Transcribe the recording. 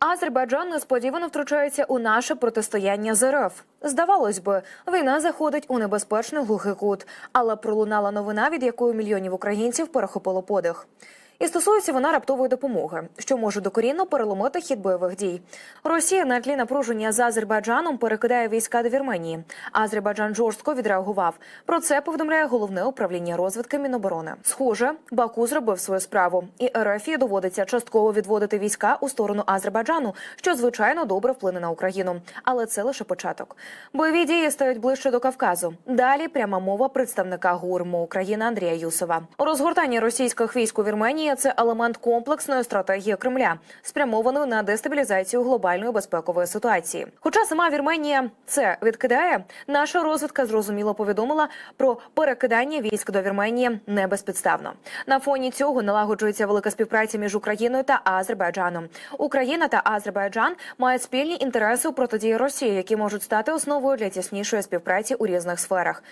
Азербайджан несподівано втручається у наше протистояння з РФ. Здавалось би, війна заходить у небезпечний глухий кут, але пролунала новина, від якої мільйонів українців перехопило подих. І стосується вона раптової допомоги, що може докорінно переломити хід бойових дій. Росія на тлі напруження з Азербайджаном перекидає війська до Вірменії. Азербайджан жорстко відреагував. Про це повідомляє головне управління розвідки Міноборони. Схоже, Баку зробив свою справу, і РФ доводиться частково відводити війська у сторону Азербайджану, що звичайно добре вплине на Україну. Але це лише початок. Бойові дії стають ближче до Кавказу. Далі пряма мова представника ГУРМу України Андрія Юсова. Розгортання російських військ у Вірменії це елемент комплексної стратегії Кремля, спрямованої на дестабілізацію глобальної безпекової ситуації. Хоча сама Вірменія це відкидає, наша розвідка зрозуміло повідомила про перекидання військ до Вірменії не безпідставно. На фоні цього налагоджується велика співпраця між Україною та Азербайджаном. Україна та Азербайджан мають спільні інтереси у протидії Росії, які можуть стати основою для тіснішої співпраці у різних сферах.